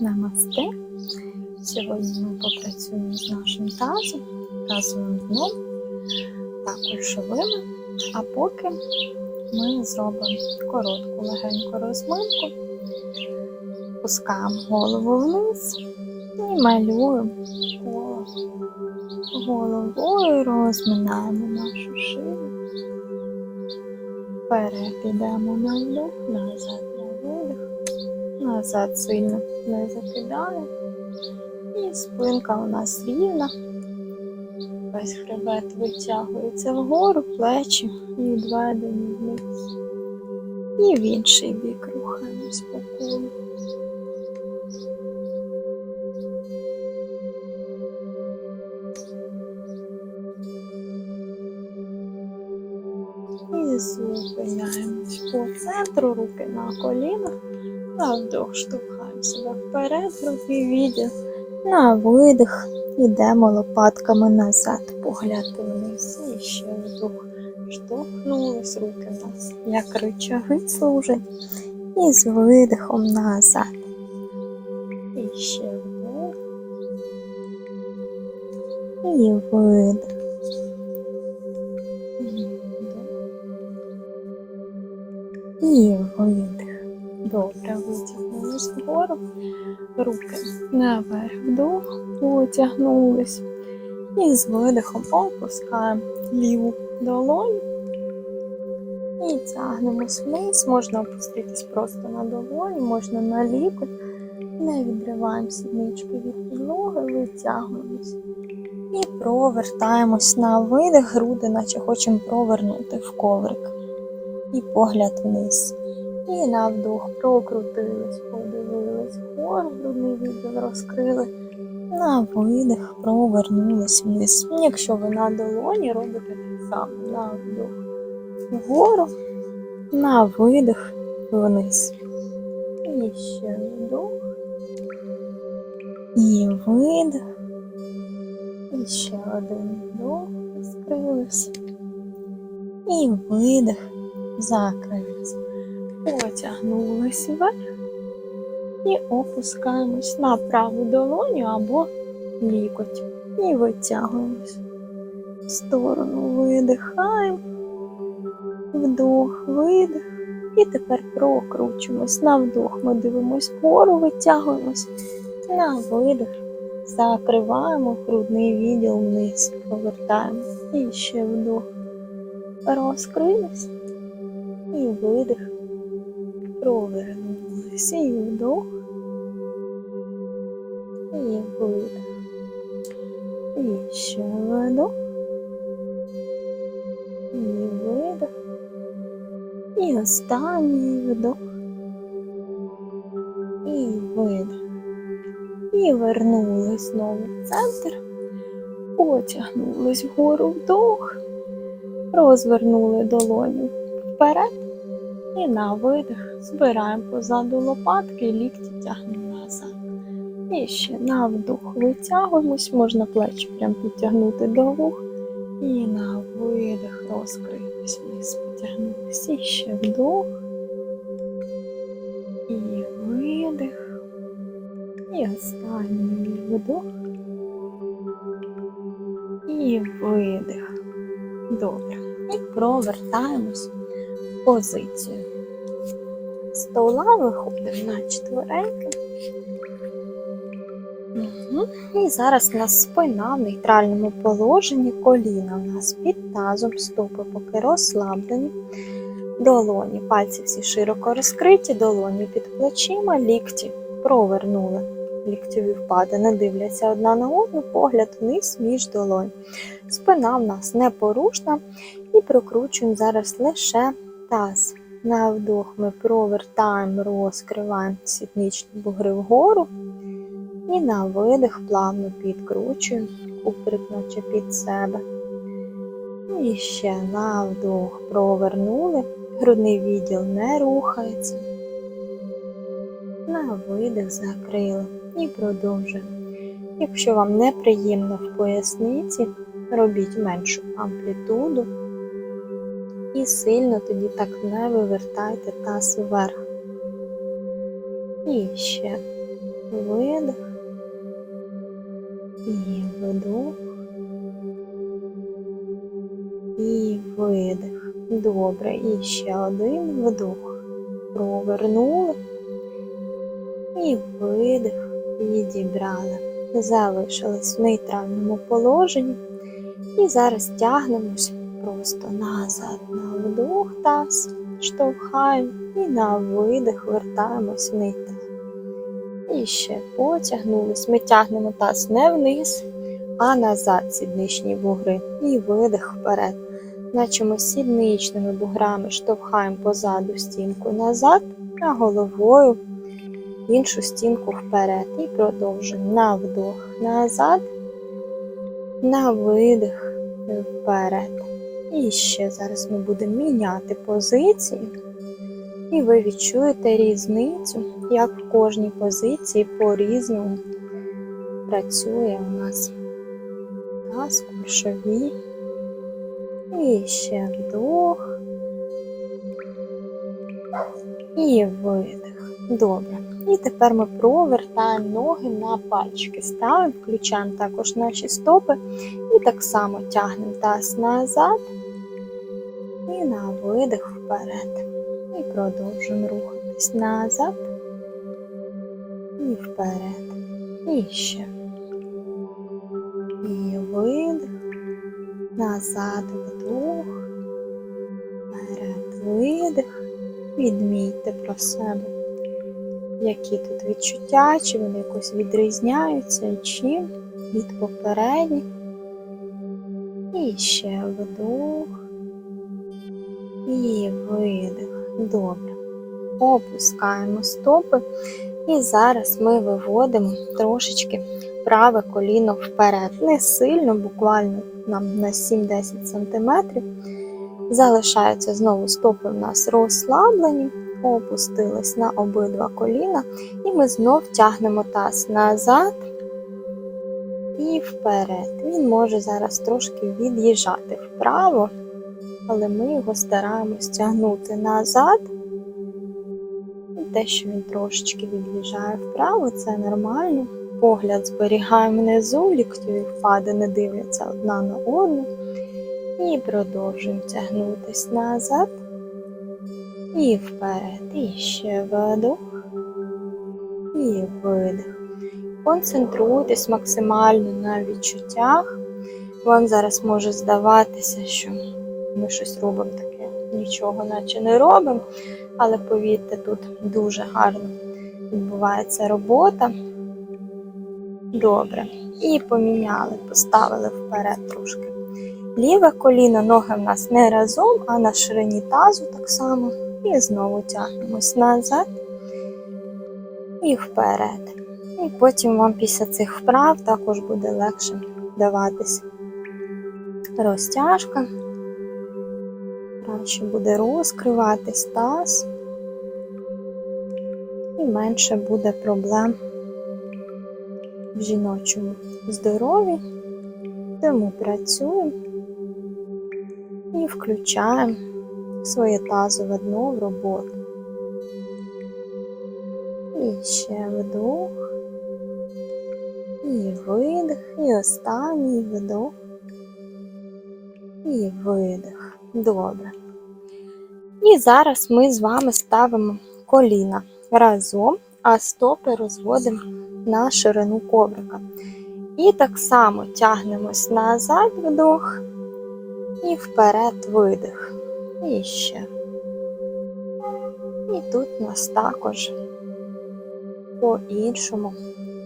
Намасте. Сьогодні ми попрацюємо з нашим тазом, тазовим дном, також шовими. А поки ми зробимо коротку легеньку розминку, пускаємо голову вниз і малюємо коло. Головою розминаємо нашу шию. Вперед йдемо на вдох, назад. Назад сильно не закидає. І спинка у нас рівна. Весь хребет витягується вгору, плечі відведені вниз. І в інший бік рухаємось по колу. І зупиняємось по центру, руки на колінах. На вдох штовхаємо себе вперед, грудний відділ. На видих йдемо лопатками назад, погляд вниз. І ще вдох. Штовхнулись, руки в нас як рычаги служать. І з видихом назад. І ще вдох. І видих. Добре, витягнулись вгору. Руки наверх вдох, потягнулись. І з видихом опускаємо ліву долоню. І тягнемось вниз. Можна опуститись просто на долоні, можна на лікоть. Не відриваємо сіднички від підлоги, витягуємось. І провертаємось на видих, груди, наче хочемо провернути в коврик. І погляд вниз. І на вдох прокрутились, подивились вгору, грудний відділ розкрили. На видих провернулись вниз. Якщо ви на долоні робите так само. На вдох вгору, на видих вниз. І ще вдох. І видих. І ще один вдох, розкрились. І видих, закрились. Потягнулись вверх і опускаємось на праву долоню або лікоть. І витягуємось. В сторону видихаємо, вдох, видих. І тепер прокручуємось. На вдох ми дивимось вгору, витягуємось. На видих. Закриваємо грудний відділ вниз, повертаємо. І ще вдох. Розкрились. І видих. Провернулися. І вдох. І видих. І ще вдох. І видих. І останній вдох. І видих. І вернулись знову в центр. Потягнулись вгору вдох. Розвернули долоню вперед. І на видих збираємо позаду лопатки, лікті тягнемо назад. І ще на вдох витягуємось, можна плечі прям підтягнути до вух. І на видих розкрились вниз, потягнулись. І ще вдох. І видих. І останній вдох. І видих. Добре. І провертаємось позицію. Стола виходимо на четвереньки. Угу. І зараз у нас спина в нейтральному положенні, коліна у нас під тазом, стопи поки розслаблені, долоні, пальці всі широко розкриті, долоні під плечима, лікті провернули. Ліктьові впадини дивляться одна на одну, погляд вниз між долонь. Спина в нас непорушна і прокручуємо зараз лише таз. На вдох ми провертаємо, розкриваємо сідничні бугри вгору. І на видих плавно підкручуємо, куприк наче під себе. І ще на вдох провернули, грудний відділ не рухається. На видих закрили і продовжуємо. Якщо вам неприємно в поясниці, робіть меншу амплітуду і сильно тоді так не вивертайте таз вверх. І ще видих. І вдох. І видих. Добре. І ще один вдох. Провернули. І видих. Відібрали. Залишились в нейтральному положенні. І зараз тягнемось просто назад на вдох таз, штовхаємо і на видих вертаємось в нейтраль. І ще потягнулись. Ми тягнемо таз не вниз, а назад сідничні бугри. І видих вперед. Наче ми сідничними буграми штовхаємо позаду стінку назад, а головою іншу стінку вперед. І продовжуємо на вдох назад, на видих вперед. І ще зараз ми будемо міняти позиції. І ви відчуєте різницю, як в кожній позиції по-різному працює у нас таз, кульшові. І ще вдох. І видих. Добре. І тепер ми провертаємо ноги на пальчики. Ставимо, включаємо також наші стопи. І так само тягнемо таз назад. І на видих вперед. І продовжуємо рухатись назад. І вперед. І ще. І видих. Назад вдох. Вперед видих. Відмійте про себе. Які тут відчуття, чи вони якось відрізняються чим від попередніх. І ще вдох. І видих. Добре. Опускаємо стопи. І зараз ми виводимо трошечки праве коліно вперед. Не сильно, буквально нам на 7-10 см. Залишаються знову стопи в нас розслаблені, опустились на обидва коліна, і ми знов тягнемо таз назад і вперед. Він може зараз трошки від'їжджати вправо, але ми його стараємось тягнути назад. І те, що він трошечки від'їжджає вправо, це нормально. Погляд зберігаємо внизу, ліктові впади не дивляться одна на одну. І продовжуємо тягнутися назад. І вперед. І ще вдох. І видих. Концентруйтесь максимально на відчуттях. Вам зараз може здаватися, що ми щось робимо таке, нічого наче не робимо. Але повірте, тут дуже гарно відбувається робота. Добре. І поміняли, поставили вперед трошки. Ліве коліно, ноги в нас не разом, а на ширині тазу так само. І знову тягнемось назад і вперед. І потім вам після цих вправ також буде легше даватись розтяжка. Краще буде розкриватись таз. І менше буде проблем в жіночому здоров'ї. Тому працюємо і включаємо своє тазове дно в роботу. І ще вдох, і видих, і останній вдох, і видих. Добре. І зараз ми з вами ставимо коліна разом, а стопи розводимо на ширину коврика. І так само тягнемось назад вдох і вперед видих. І ще. І тут нас також по-іншому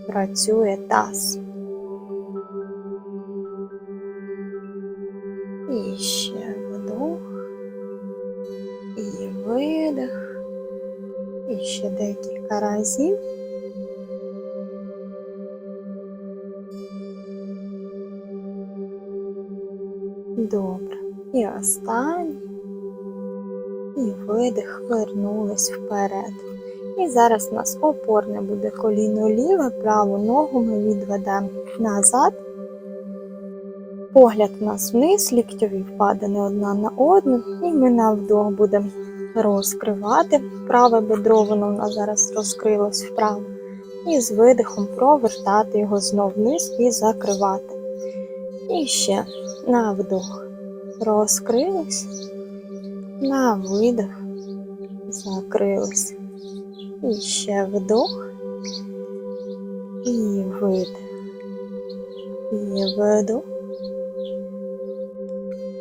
працює таз. І ще вдох, і видих, і ще декілька разів. Добре. І останній. І видих, вернулись вперед. І зараз у нас опорне буде коліно ліве, праву ногу ми відведемо назад. Погляд у нас вниз, ліктьові впадини одна на одну, і ми на вдох будемо розкривати праве бедро, воно у нас зараз розкрилось вправо. І з видихом провертати його знов вниз і закривати. І ще на вдох. Розкрились. На видих. Закрились. І ще вдох. І видих. І вдох.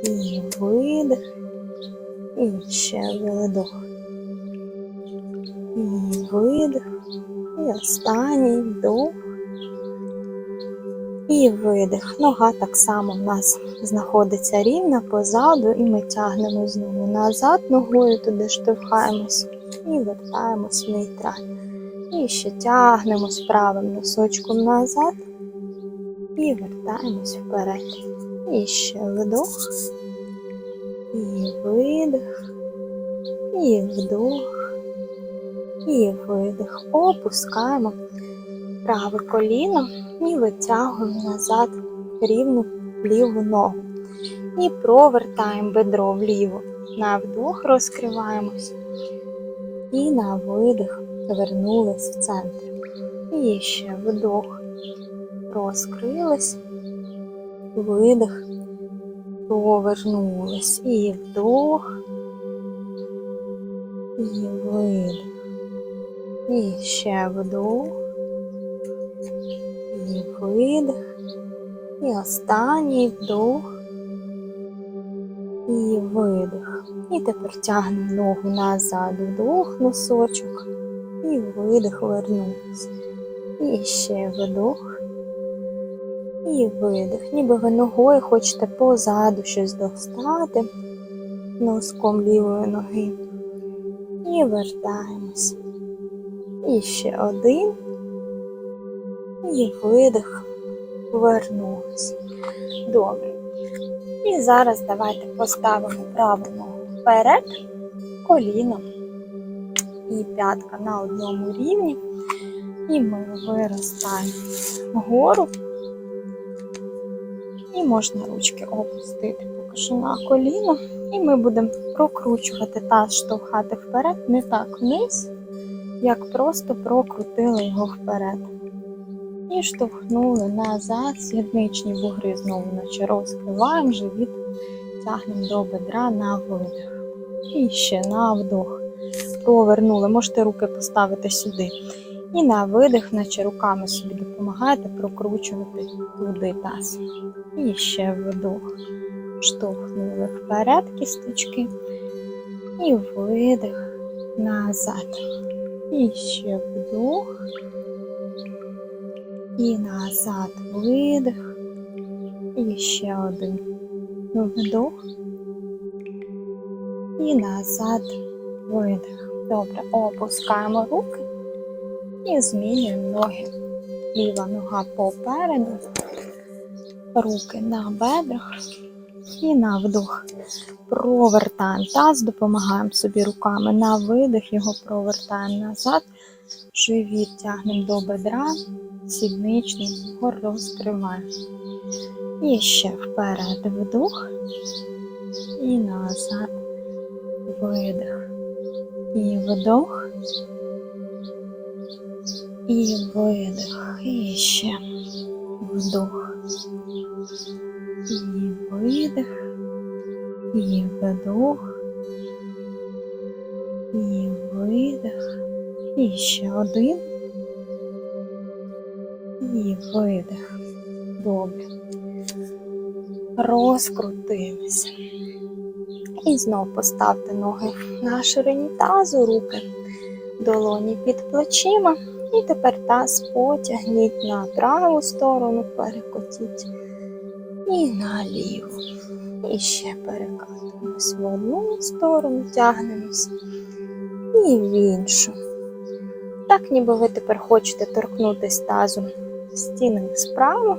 І видих. І ще вдох. І видих. І останній вдох. І видих. Нога так само в нас знаходиться рівна позаду, і ми тягнемо знову назад ногою, туди штовхаємось і вертаємось в нейтраль. І ще тягнемось правим носочком назад і вертаємось вперед. І ще вдох, і видих, і вдох, і видих. Опускаємо праве коліно і витягуємо назад рівну ліву ногу. І провертаємо бедро вліво. На вдох розкриваємось. І на видих вернулись в центр. І ще вдох. Розкрились. Видих. Повернулись. І вдох. І видих. І ще вдох. Видих. І останній вдох. І видих. І тепер тягнемо ногу назад, вдох, носочок. І видих, вернувся. І ще вдох. І видих. Ніби ви ногою хочете позаду щось достати носком лівої ноги. І вертаємось. І ще один. І видих. Вернулись. Добре. І зараз давайте поставимо праву ногу вперед, коліно і п'ятка на одному рівні. І ми виростаємо вгору. І можна ручки опустити поки що на коліно. І ми будемо прокручувати таз, штовхати вперед, не так вниз, як просто прокрутили його вперед. І штовхнули назад, сідничні бугри знову наче розкриваємо живіт, тягнемо до бедра на видих. І ще на вдох. Повернули. Можете руки поставити сюди. І на видих, наче руками собі допомагаєте прокручувати туди таз. І ще вдох. Штовхнули вперед кісточки. І видих назад. І ще вдох. І назад видих. І ще один вдох. І назад видих. Добре, опускаємо руки і змінюємо ноги. Ліва нога попереду, руки на бедрах і на вдох. Провертаємо таз, допомагаємо собі руками на видих, його провертаємо назад. Живіт тягнемо до бедра, сідничний вгор розкриваємо. І ще вперед вдох і назад видих. І вдох. І видих. І ще вдох. І видих. І вдох. І видих. І ще один. Видих. Добре. Розкрутилися. І знов поставте ноги на ширині тазу, руки, долоні під плечима. І тепер таз потягніть на праву сторону, перекотіть. І на ліву. І ще перекатуємось в одну сторону, тягнемось. І в іншу. Так, ніби ви тепер хочете торкнутися тазом стіни справа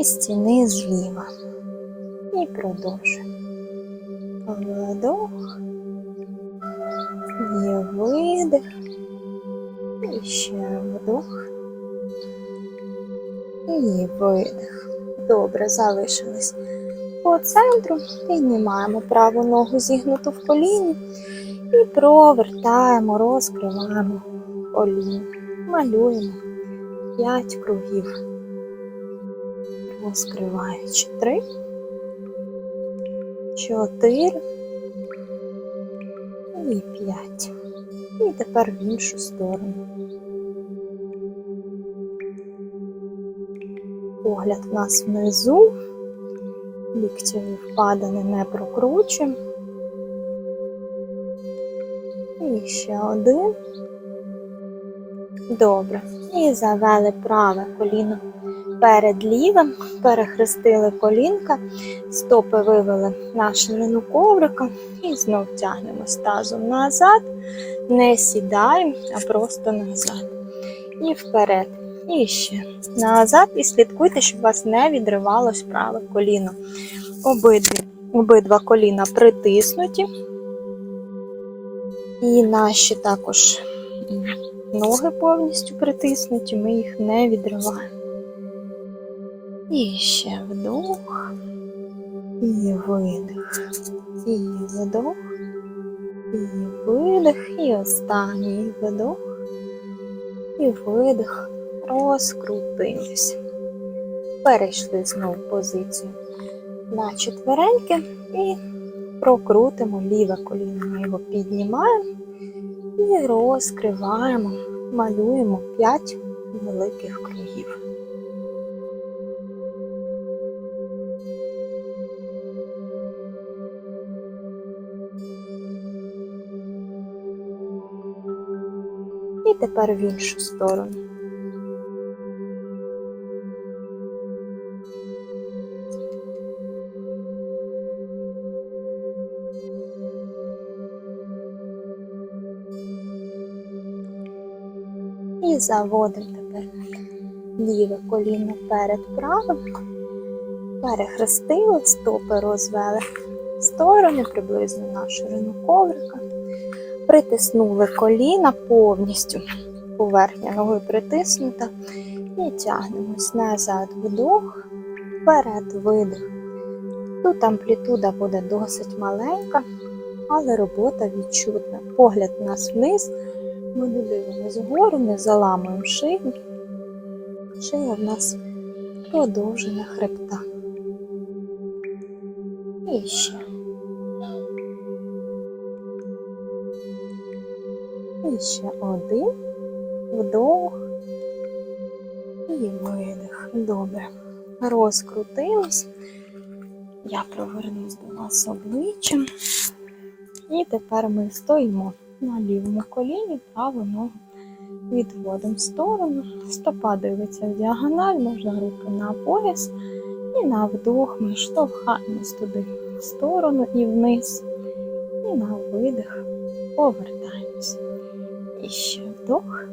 і стіни зліва. І продовжуємо. Вдох. І видих. І ще вдох. І видих. Добре, залишились по центру. Піднімаємо праву ногу зігнуту в коліні і провертаємо, розкриваємо коліно. малюємо 5 кругів. Розкриваючи 3, 4 і 5. І тепер в іншу сторону. Погляд в нас внизу, ліктєві впадини не прокручуємо. І ще один. Добре. І завели праве коліно перед лівим, перехрестили колінка, стопи вивели на ширину коврика і знов тягнемось тазом назад, не сідаємо, а просто назад. І вперед. І ще назад. І слідкуйте, щоб вас не відривалось праве коліно. Обидві, обидва коліна притиснуті. І наші також ноги повністю притиснуті, ми їх не відриваємо. І ще вдох, і видих, і вдох, і видих, і останній вдох, і видих. Розкрутились. Перейшли знову в позицію на четвереньки і прокрутимо ліве коліно. Ми його піднімаємо і розкриваємо, малюємо 5 великих кругів. І тепер в іншу сторону. Заводимо тепер ліве коліно перед правим. Перехрестили, стопи розвели в сторони приблизно на ширину коврика. Притиснули коліна повністю. Поверхня ноги притиснута. І тягнемось назад вдох, вперед видих. Тут амплітуда буде досить маленька, але робота відчутна. Погляд у нас вниз. Ми не дивимося вгору, не заламуємо шию. Шия в нас продовжена хребта. І ще. І ще один вдох і видих. Добре. Розкрутились. Я провернусь до вас обличчям. І тепер ми стоїмо на лівому коліні, праву ногу відводимо в сторону. Стопа дивиться в діагональ, можна руки на пояс. І на вдох ми штовхаємось туди в сторону і вниз. І на видих повертаємось. І ще вдох.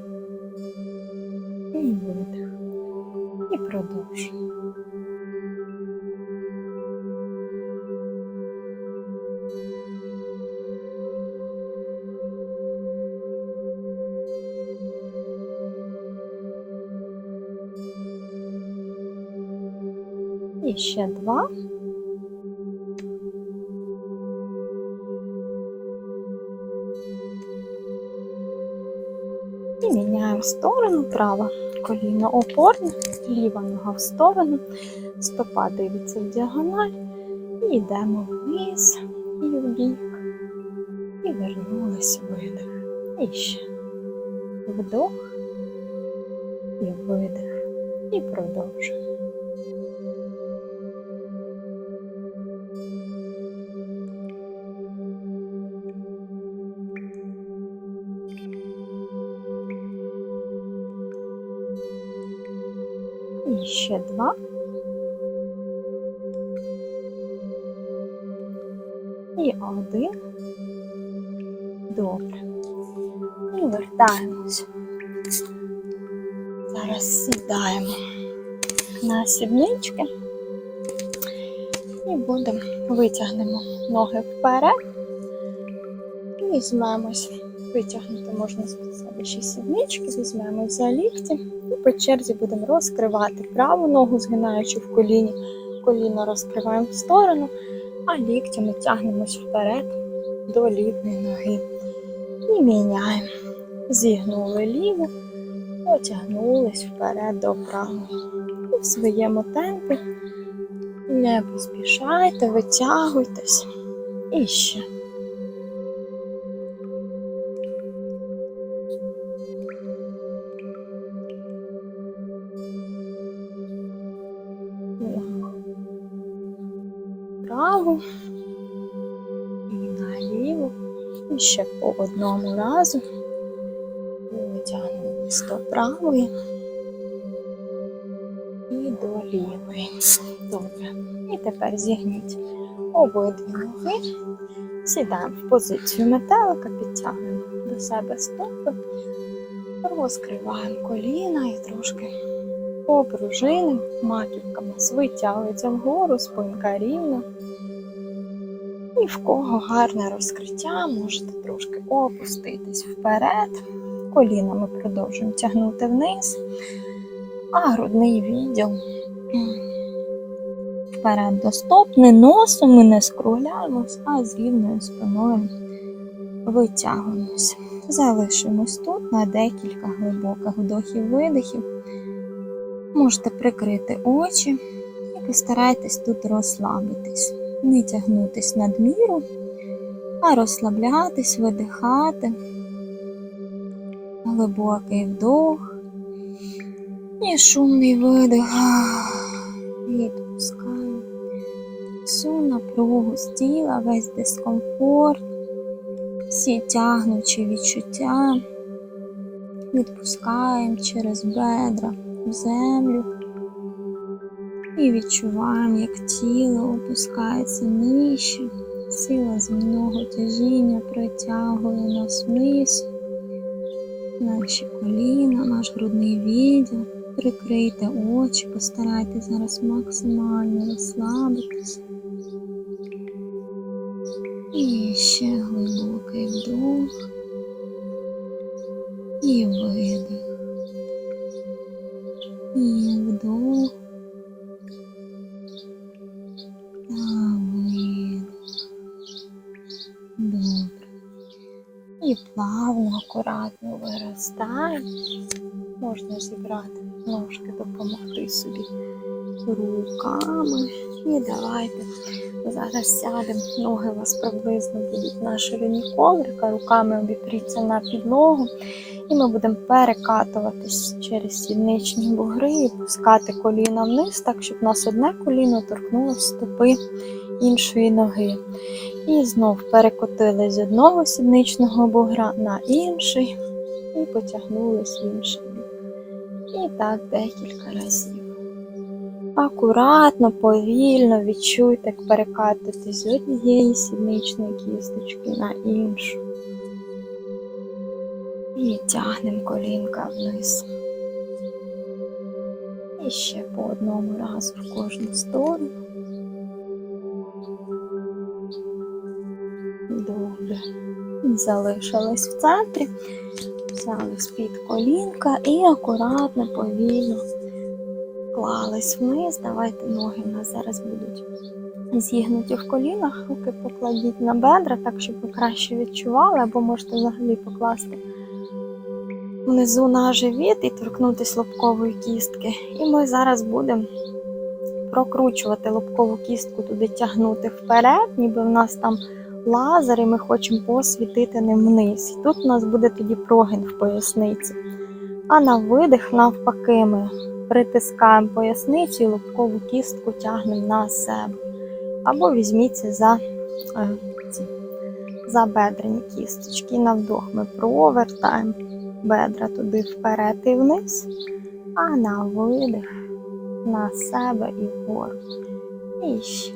І видих. І продовжуємо. Ще два. І міняємо сторону, права коліно опорне, ліва нога в сторону, стопа дивиться в діагональ. І йдемо вниз і в бік. І вернулись видих. І ще вдох і видих. І продовжуємо. І ще два. І один. Добре. І вертаємось. Зараз сідаємо на сіднички і будемо витягнемо ноги вперед. Візьмемось. Витягнути можна з себе ще сіднички, візьмемо за лікті і по черзі будемо розкривати праву ногу, згинаючи в коліні. Коліно розкриваємо в сторону, а ліктями тягнемось вперед до лівої ноги. І міняємо. Зігнули ліву, потягнулись вперед до правого. І в своєму темпі не поспішайте, витягуйтесь. І ще. І ще по одному разу. Витягнулись до правої і до лівої. Добре. І тепер зігніть обидві ноги. Сідаємо в позицію метелика, підтягуємо до себе стопи, розкриваємо коліна і трошки попружинимо. Маківка у нас витягується вгору, спинка рівна. І в кого гарне розкриття, можете трошки опуститись вперед. Коліна ми продовжуємо тягнути вниз, а грудний відділ вперед до стоп. Не носом ми не скругляємось, а з рівною спиною витягуємося. Залишимось тут на декілька глибоких вдохів-видихів. Можете прикрити очі і постарайтесь тут розслабитись. Не тягнутись надміру, а розслаблятись, видихати. Глибокий вдох і шумний видих. Відпускаю всю напругу з тіла, весь дискомфорт, всі тягнучі відчуття. Відпускаємо через бедра в землю. І відчуваємо, як тіло опускається нижче, сила земного тяжіння притягує нас вниз, наші коліна, наш грудний відділ. Прикрийте очі, постарайтесь зараз максимально розслабитися. І ще глибокий вдох і видих. Плавно, акуратно виростаємо. Можна зібрати ножки, допомогти собі руками. І давайте зараз сядемо. Ноги у вас приблизно будуть на ширині коврика, руками обіпріться на підлогу. І ми будемо перекатуватись через сідничні бугри і пускати коліна вниз, так, щоб у нас одне коліно торкнулося стопи іншої ноги. І знов перекотили з одного сідничного бугра на інший і потягнулись в інший бік. І так декілька разів. Акуратно, повільно відчуйте, як перекатитись з однієї сідничної кісточки на іншу. І тягнемо колінка вниз. І ще по одному разу в кожну сторону. Добре. Залишились в центрі, взяли з-під колінка і акуратно, повільно клались вниз. Давайте ноги у нас зараз будуть зігнуті в колінах, руки покладіть на бедра, так щоб ви краще відчували, або можете взагалі покласти внизу на живіт і торкнутися лобкової кістки. І ми зараз будемо прокручувати лобкову кістку, туди тягнути вперед, ніби в нас там лазер, і ми хочемо посвітити ним вниз. І тут у нас буде тоді прогин в поясниці. А на видих, навпаки, ми притискаємо поясницю і лобкову кістку тягнемо на себе. Або візьміться за, е, за бедрені кісточки. І на вдох ми провертаємо бедра туди вперед і вниз, а на видих на себе і вгору. І ще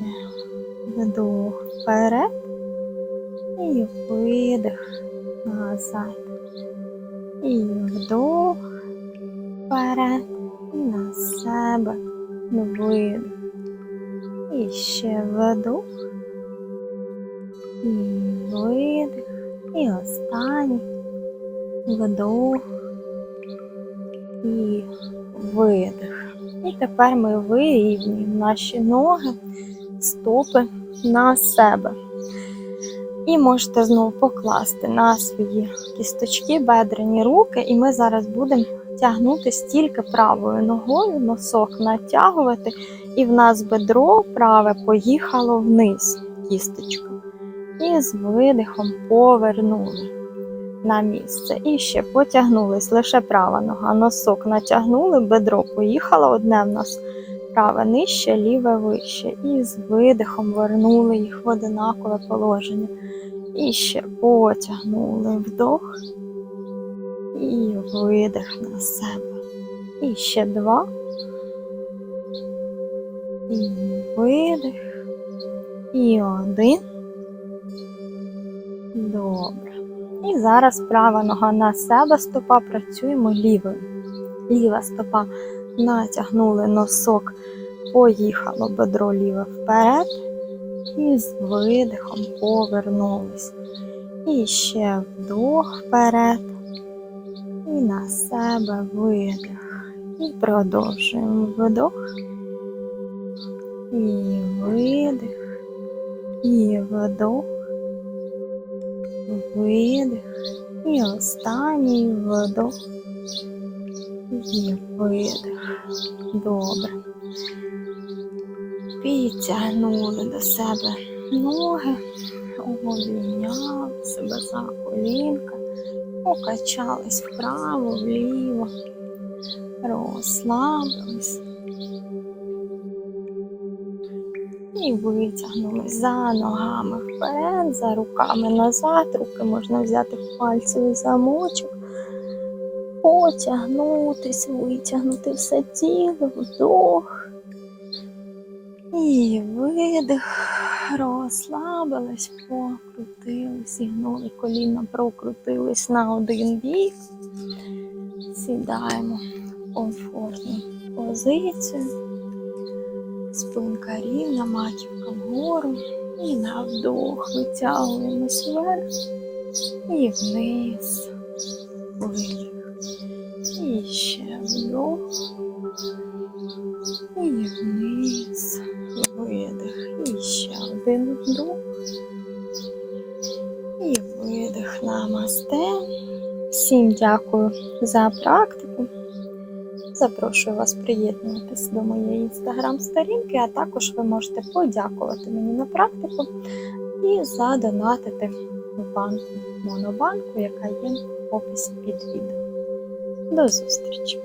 вдох вперед і видих назад. І вдох вперед на себе видих. І ще вдох. І видих. І останній вдох і видих. І тепер ми вирівнюємо наші ноги, стопи на себе. І можете знову покласти на свої кісточки, бедрені руки, і ми зараз будемо тягнутися тільки правою ногою, носок натягувати, і в нас бедро праве поїхало вниз, кісточка. І з видихом повернули на місце. І ще потягнулись лише права нога, носок натягнули, бедро поїхало, одне в нас праве нижче, ліве вище. І з видихом вернули їх в одинакове положення. І ще потягнули вдох і видих на себе. І ще два. І видих. І один. Добре. І зараз права нога на себе, стопа працюємо лівою. Ліва стопа натягнули носок, поїхало бедро ліве вперед. І з видихом повернулись. І ще вдох вперед. І на себе видих. І продовжуємо вдох. І видих. І вдох. Видих. І останній вдох. І видих. Добре. Підтягнули до себе ноги, обійняли себе за колінка, покачались вправо, вліво, розслабились. І витягнули за ногами вперед, за руками назад. Руки можна взяти в пальцевий замочок, потягнутись, витягнути все тіло, вдох. І видих, розслабились, покрутились, зігнули коліна, прокрутились на один бік. Сідаємо в комфортну позицію. Спинка рівна, маківка вгору. І на вдох витягуємось вверх і вниз. Видих. І ще вдох. І вниз. Видих. І ще один вдох. І видих намасте. Всім дякую за практику. Запрошую вас приєднуватись до моєї інстаграм-сторінки, а також ви можете подякувати мені на практику і задонатити в банку Монобанку, яка є в описі під відео. До зустрічі!